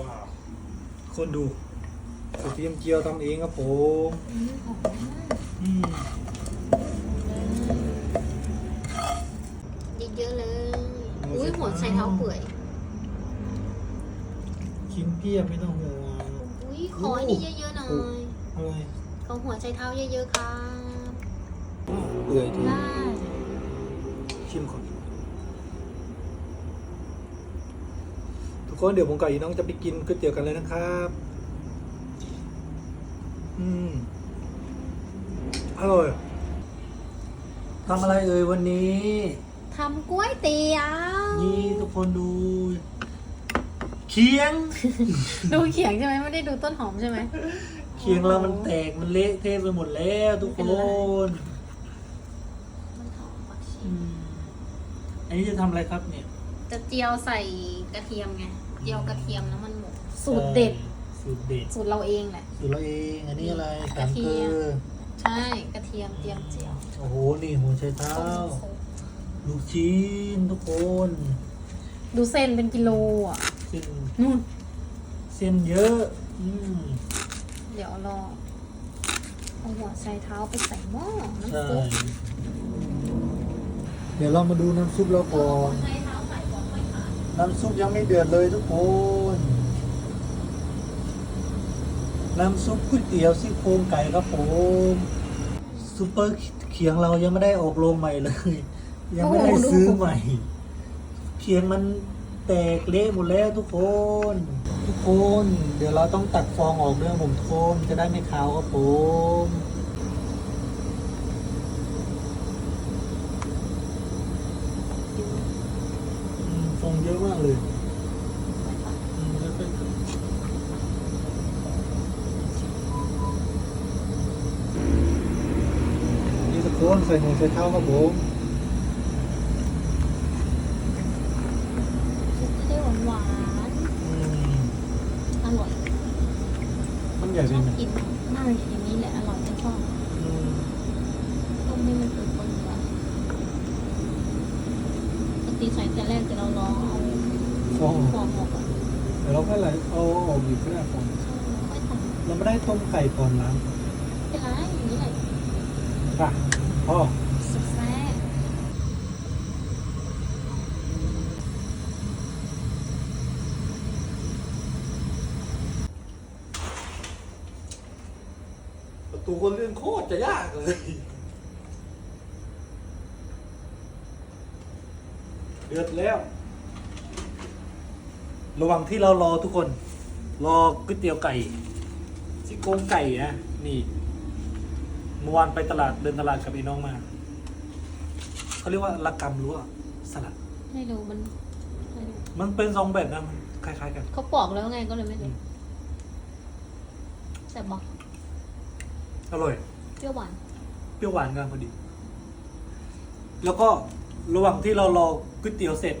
ว้าวคนดูกระเทียมเจียวทำเองครับผมอืมหอมมากอืมเยอะๆเลย อุ้ยหัวใส่เท้าเปื่อย ชิ้นเพียบไม่ต้องห่วงอุ้ยขออันนี้เยอะๆหน่อยอะไรขอหัวใส่เท้าเยอะๆครับเปื่อยดีได้ชิมก่อนทุ กคนเดี๋ยวผมกับอีน้องจะไปกินก๋วยเตี๋ยวกันเลยนะครับ อืม อร่อยทำอะไรเอ่ยวันนี้ทำก๋วยเตี๋ยวนี่ทุกคนดู เคียง ดูเขียงใช่ไหมไม่ได้ดูต้นหอมใช่ไหมเคียงเรามันแตกมันเละเทะไปหมดแล้วทุกคนมันหอมผักชีอืมอันนี้จะทำอะไรครับเนี่ย จะเจียวใส่กระเทียมไง เจียวกระเทียมแล้วมันหมกสูตรเด็ด สูตรเด็ด สูตรเราเองแหละ สูตรเราเอง อันนี้อะไรกสาระมเทีเกลืยมอใช่ กระเทียมเตรียมเจียว โอ้โห นี่หัวไชเท้า ลูกชิ้นทุกคน ดูเส้นเป็นกิโลอะ เส้นนู่น เส้นเยอะ อืม เดี๋ยวรอเอาหัวใส่เท้าไปใส่หม้อใช่น้ำซุปเดี๋ยวเรามาดูน้ำซุปเราก่อนใส่เท้าใส่ก่อนค่อยขาย น้ำซุปยังไม่เดือดเลยทุกคน น้ำซุปก๋วยเตี๋ยวซี่โครงไก่ครับผมซุปเปอร์เขียงเรายังไม่ได้ออกโรงใหม่เลย ยังไม่ได้ซื้อใหม่ เขียงมันแตกเละหมดแล้วทุกคน ทุกคน เดี๋ยวเราต้องตัดฟองออกด้วยครับผมทุกคนจะได้ไม่ขาวครับผมอืมฟอง เยอะมากเลยอืมค่อยๆนี่ทุกคนใส่หมูใส่เท้าครับผม ซุปจะได้หวานหวาน อืม ๆอร่อย มันใหญ่ ช เป็ อน บ ไหม กินมากอย่างนี้แหละอร่อยไม่ชอบ อืม ต้มให้มันเปื่อยๆก่อนปก ติใส่แต่แรกแต่เราลองเอาฟองฟองออกก่อนเดี๋ยวเราก็ไหลเอาออกอยู่ก็ได้ฟองค่อยทำเราไม่ได้ต้มไก่ก่อนล้างไม่เป็นไรอย่างนี้แหละป่ะพ่อสุดแซ่บประตูคนเลื่อนโคตรจะยากเลย เดือดแล้ว ระหว่างที่เรารอทุกคน รอก๋วยเตี๋ยวไก่ซี่โครงไก่นะนี่เมื่อวานไปตลาดเดินตลาดกับไอ้น้องมาเขาเรียกว่าละกำหรือว่าสลัดให้ดูมันให้ดูมันเป็นสองแบบนะมันคล้ายๆกัน เขาปอกแล้วไงก็เลยไม่รู้แซ่บบอกอร่อย เปรี้ยวหวาน เปรี้ยวหวานกันพอดี แล้วก็ ระหว่างที่เรารอก๋วยเตี๋ยวเสร็จ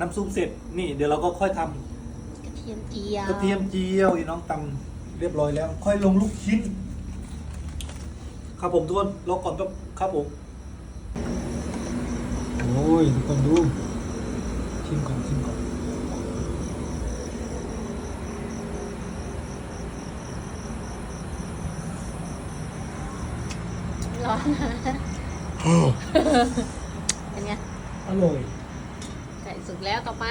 น้ำซุปเสร็จนี่เดี๋ยวเราก็ค่อยทำกระเทียมเจียวกระเทียมเจียวอีน้องตำเรียบร้อยแล้ว ค่อยลงลูกชิ้น ครับผมทุกคนรอก่อนครับครับผมโอ้ยทุกคนดูชิมก่อนชิมก่อนร้อนนะเป็นไง อร่อยไก่สุกแล้วต่อไป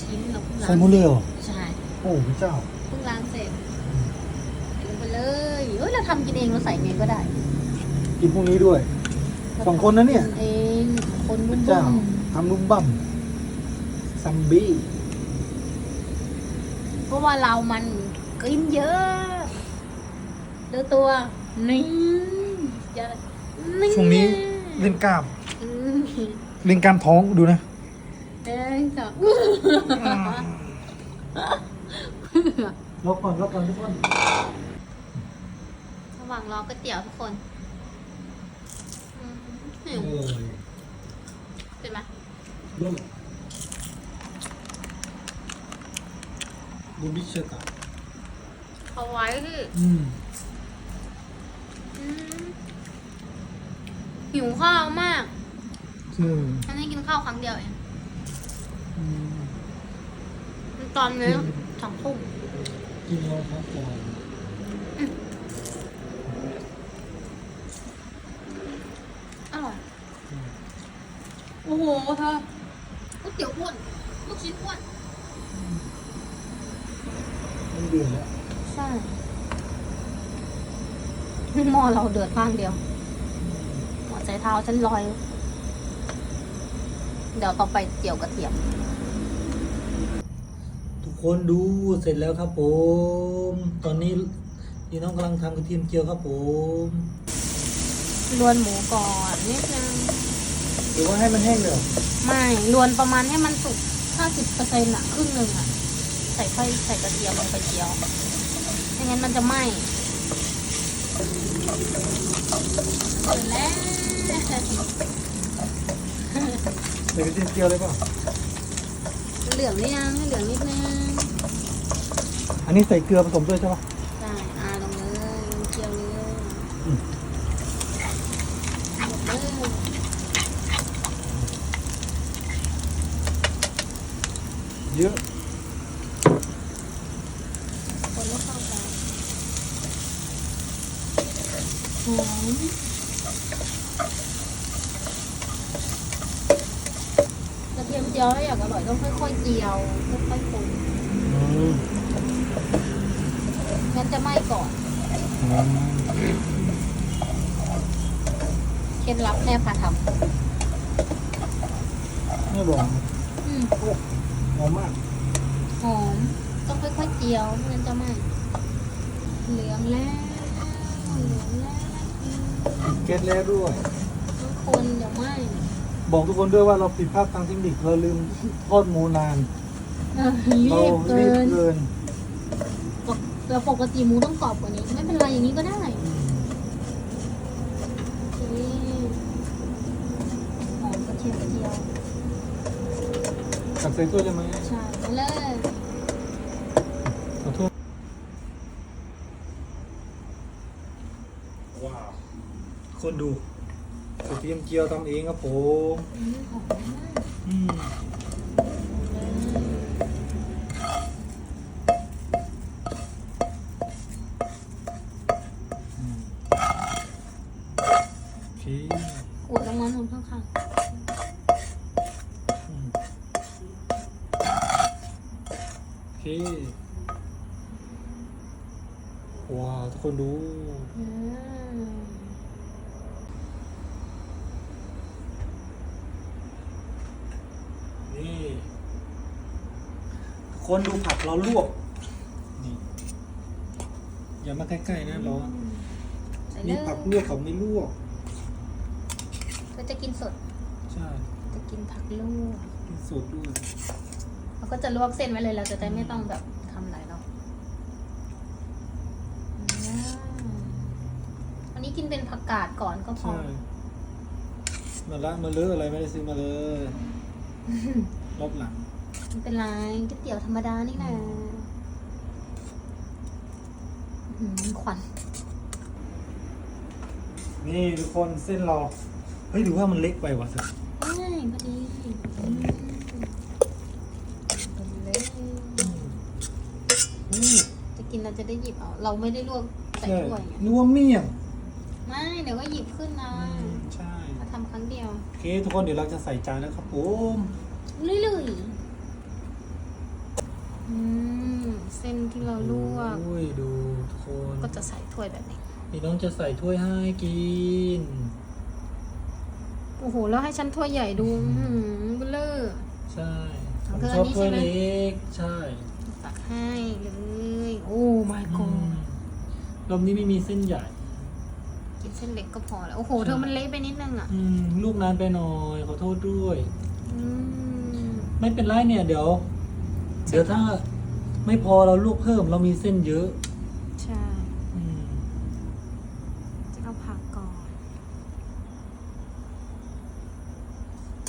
ชิ้นเราเพิ่งล้างใส่หมูเรือเหรอใช่โอ้พระเจ้าเพิ่งล้างเสร็จใส่ลงไปเลยเฮ้ยเราทำกินเองเราใส่เองก็ได้กินพวกนี้ด้วย สองคนนะเนี่ย เองคนพบุ้ระมเจ้าทำนุ่มบั่มซัมบี้เพราะว่าเรามันกินเยอะดูตัวนี่จะนี่ช่วงนี้เล่นกล้ามอืม เล่นกล้ามท้องดูนะเอ้ยค่ะรอก่อนรอก่อนทุกคนระหว่างรอก๋วยเตี๋ยวทุกคนอืมเอหิวอเป็นไหมเริ่มดูบิชกะเอาไว้ที่อืมอืมหิวข้าวมาก อืมฉันให้กินข้าวครั้งเดียวเอง อืมตอนนี้สองทุ่มกินลงพักก่อนอร่อย โอ้โหเธอก๋วยเตี๋ยวอ้วนลูกชิ้นอ้วนมันเดือดแล้วใช่หม้อเราเดือดข้างเดียวหัวใจเท้าฉันลอย เดี๋ยวต่อไปเจียวกระเทียม ทุกคนดูเสร็จแล้วครับผม ตอนนี้พี่น้องกำลังทำกระเทียมเจียวครับผมลวนหมูก่อนนิดนึงหรือว่าให้มันแห้งเลยเหรอไม่ลวนประมาณให้มันสุกห้าสิบเปอร์เซ็นต์อะครึ่งหนึ่งอะใส่ค่อยใส่กระเทียมลงไปเจียวไม่งั้นมันจะไหม้เสร็จแล้ว ใส่กระเทียมเจียวเลยเปล่ะเหลืองหรือยังให้เหลืองนิดนึงอันนี้ใส่เกลือผสมด้วยใช่ปะใช่อาลงเลยลงเจียวเลยอืมหมดเลยเยอะคนให้เข้ากันหอมกระ เทียมเจียวถ้าอยากอร่อยต้องค่อยๆเจียวค่อยๆคนอืมงั้นจะไหม้ก่อนอืมเคล็ดลับแม่พาทไม่บอกำอืมโอ้หอมมากหอมต้องค่อยๆเจียวไม่งั้นจะไหม้เหลืองแล้วเหลืองแล้ว เก็ตแล้วด้วย ทุกคนเดี๋ยวไหม้ บอกทุกคนด้วยว่าเราผิดพลาดทางเทคนิคเราลืมทอดหมูนาน เออรีเราบเกิรีบนเกินแต่ปกติหมูต้องกรอบกว่านี้ ไม่เป็นไรอย่างนี้ก็ได้โอเคหอมกระเทียมกระเทียมตักใส่ถ้วยได้ไหมใช่ไปเลยขอโทษว้าว คนดูกระเทียมเจียวทำเองครับผมอืมหอมมากอืมเลยอืมโอเคขูดลงมาหนุนข้างโอเคว้าวทุกคนดูๆอืม นี่ทุก คนดูผักเราลวกนี่อย่ามาใกล้ๆนะเราอะใส่เลนี่ยผักลวกเขาไม่ลวก ก็จะกินสด ใช่จะกินผักลวกกินสูตรด้วยเราก็จะลวกเส้นไว้เลยเราจะได้ไม่ต้องแบบทำอะไรหรอกอืมอันนี้กินเป็นผักกาดก่อนก็พอ ใช่มาละมาเลอะอะไรไม่ได้ซื้อมาเลยรอบหลัง ไม่เป็นไรก๋วยเตี๋ยวธรรมดานี่นะอื้อหือขวัญนี่ทุกคนเส้นเรา เฮ้ยหรือว่ามันเล็กไปวะเถอะง่ายพอดีอืมเป็นเลยอืมจะกินเราจะได้หยิบเอา เราไม่ได้ลวกใส่ใช่ถ้วยไงนึกว่าเมี่ยง ไม่เดี๋ยวก็หยิบขึ้นนะอืมใช่มาทำครั้งเดียว โอเคทุกคนเดี๋ยวเราจะใส่จานแล้วครับผมเรื่อยๆ อืมเส้นที่เราลวกโอ้ยดูทุกคนก็จะใส่ถ้วยแบบนี้ นี่น้องจะใส่ถ้วยให้กิน โอ้โห แล้วให้ฉันถ้วยใหญ่ดูอื้อหือเบลอใช่ผเอามเพื่อชอบอันนี้ถ้วยใช่ไหมเล็ก ใช่ตักให้เลย โอ้ my อื god มรอบนี้ไม่มีเส้นใหญ่ กินเส้นเล็กก็พอแล้ว โอ้โห เธอมันเละไปนิดนึงอะอืมลูกนานไปหน่อย ขอโทษด้วยอืมไม่เป็นไรเนี่ยเดี๋ยวเดี๋ยวถ้าไม่พอเราลวกเพิ่มเรามีเส้นเยอะใช่ อืมจะเอาผักก่อน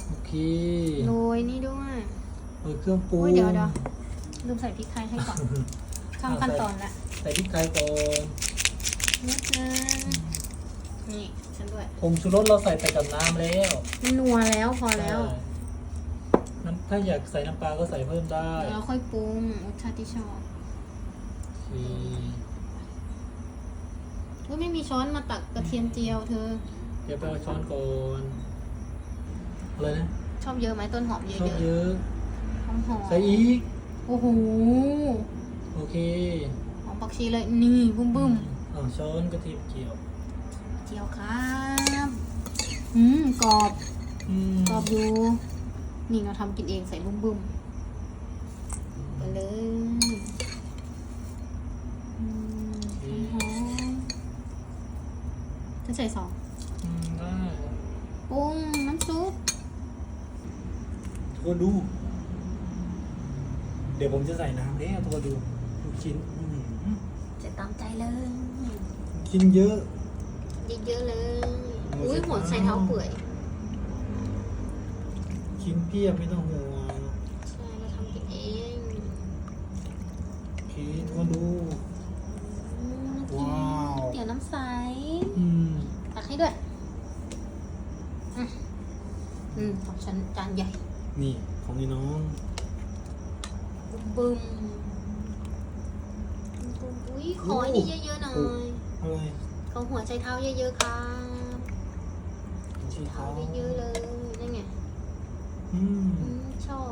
โอเคโรยนี่ด้วยโรยเครื่องปรุงโอ้ยเดี๋ยวเดี๋ยวลืมใส่พริกไทยให้ก่อนข้ามขั้นตอนละใส่พริกไทยก่อนนิดนึงนี่ฉันด้วยผงชูรสเราใส่ไปกับน้ำแล้ว มันนัวแล้วพอแล้ว ใช่น้ำ ถ้าอยากใส่น้ำปลาก็ใส่เพิ่มได้เดี๋ยวเราค่อยปรุงรสชาติที่ชอบโอเคก็ไม่มีช้อนมาตักกระเทียมเจียวเธอ เดี๋ยวไปเอาช้อนก่อนอะไรนะชอบเยอะไหมต้นหอมเยชอบอะเยอะๆหอมหอมใส่อีกโอ้โหโอเคหอมผักชีเลยนี่บุ้มบุ้มอ่าช้อนกระเทียมเจียว เจียวครับอืมกรอบอืมกรอบอยู่ นี่เราทำกินเองใส่บุ้มบุ้มไปเลยอืมหอมๆจะใส่สองอืมได้ปรุงน้ำซุปทุกคนดู เดี๋ยวผมจะใส่น้ำแล้วทุกคนดูลูกชิ้นอื้อหือจะตามใจเลยกินเยอะเยอะๆเลยโอ้อุ้ยใส่หัวเท้าใส่เท้าเปื่อย กินเพียบไม่ต้องห่วงใช่เราทำกินเองโอเคทุกคนดู อืมว้าว เดี๋ยวน้ำใส อืมตักให้ด้วยอะอืมของฉันจานใหญ่ นี่ของนี่น้องบึ้มบึ้มอุ้ยขออันนี้เยอะๆหน่อยอะไรขอหัวใจเท้าเยอะๆครับชีเท้าเท้าเยอะๆเลยนั่นไง อืมอืมชอบ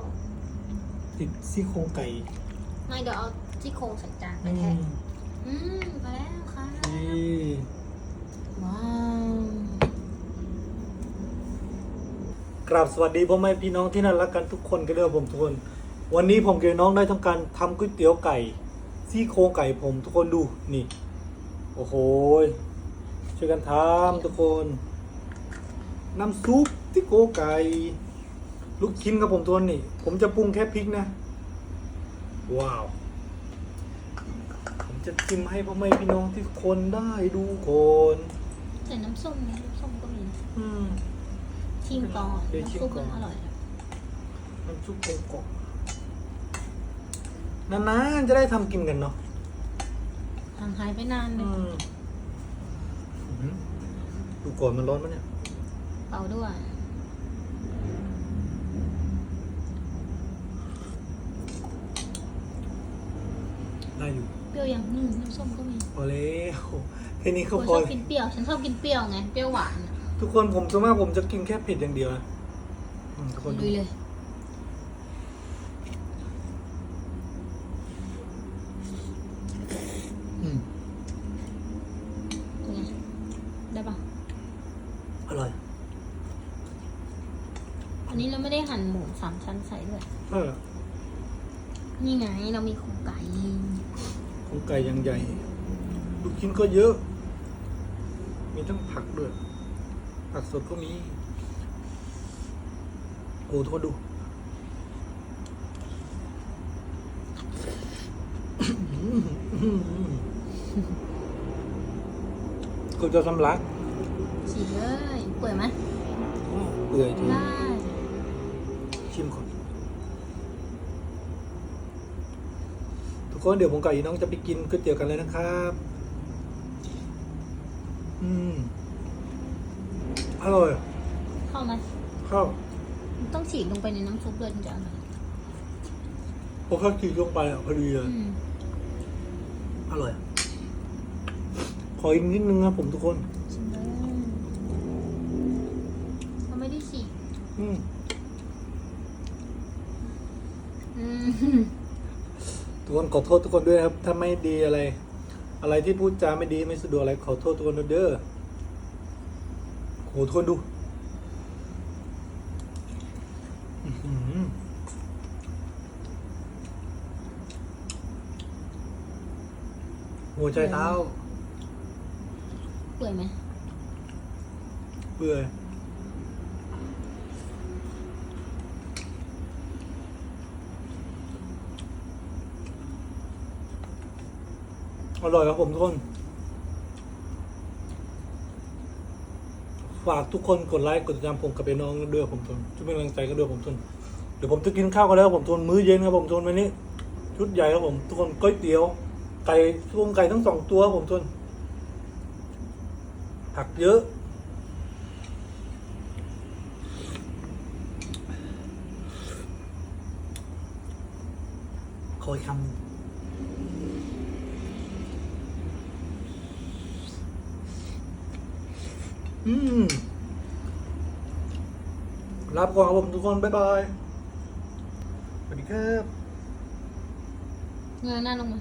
ติดซี่โครงไก่ไม่เดี๋ยวเอาที่โครงใส่จานไปอืแทนมอืมไปแล้วค่ะนี่ว้าวกราบสวัสดีพ่อแม่พี่น้องที่น่ารักกันทุกคนกันด้วยผมทุกคน วันนี้ผมกับน้องได้ทำการทำก๋วยเตี๋ยวไก่ ซี่โครงไก่ผมทุกคนดูนี่ โอ้โหช่วยกันทำทุกคน น้ำซุปซี่โครงไก่ ลูกชิ้นครับผมทุกคนนี่ผมจะปรุงแค่พริกนะ ว้าว ผมจะชิมให้พ่อแม่พี่น้องที่ทุกคนได้ดูคนใส่น้ำส้มนะน้ำส้มก็มีอืม ชิมก่อนเดี๋ยวชิน้ำมซุปก่อมัน นอร่อยนะน้ำซุปกลมกล่อมนานๆจะได้ทำกินกันเนาะห่างหายไปนานเลอืยมอื้อหือดูก่อนมันร้อนมั้ยเนี่ย เป่าด้วย ได้อยู่ เปรี้ยวยังนึ่งน้ำส้มก็มีพอแล้วแค่นี้ก็คนพชออบกินเปรี้ยว ฉันชอบกินเปรี้ยวไง เปรี้ยวหวานอะทุกคนผมส่วนมากผมจะกินแค่เผ็ดอย่างเดียวนะอืมทุกคนลุดูยเลยอืมเป็นไงได้ปะอร่อย อันนี้เราไม่ได้หั่นหมูสามชั้นใส่ด้วย เออ นี่ไงเรามีของไก่ของไก่อยังใหญ่ ลูกชิ้นก็เยอะ มีทั้งผักด้วย ผักสดก็มี โอ้โทษดู ก็จะสำลักฉีกเลยเปื่อยไหมเปื่อยทีได้ชิมก่อนทุก คนเดี๋ยวผมกับอีน้องจะไปกินก๋วยเตี๋ยวกันเลยนะครับ อืมอร่อยเข้าไหมข้าวมันต้องฉีกลงไปในน้ำซุปเลยถึงจะอร่อยพอข้าวกินลงไปอะพอดีเลยอืมอร่อย ขออีกนิดนึงนะผมทุกคน ชิมเลยเขาไม่ได้ฉีกอืม อืมทุก คนขอโทษทุกคนด้วยนะครับ ถ้าไม่ดีอะไร อะไรที่พูดจาไม่ดีไม่สะดวกอะไรขอโทษทุกคนด้วยเด้อโหทุกคนดูอื้อหือหัวใจเท้า เปื่อยไหมเปื่อย อร่อยครับผมทุกคน ฝากทุกคนกดไลค์กดติดตามผมกับไปน้องด้วยผมทุนช่วยเป็นกำลังใจกันด้วยผมทุนเดี๋ยวผมจะกินข้าวกันแล้วผมทุนมื้อเย็นครับผมทุนวันนี้ ชุดใหญ่ครับผมทุกคนก๋วยเตี๋ยว ไก่รวมไก่ทั้งสองตัวครับผมทุนผักเยอะอีกคำหนึ่ง อืมลาไปก่อนครับผมทุกคน บ๊ายบาย สวัสดีครับ เงยหน้าลงมา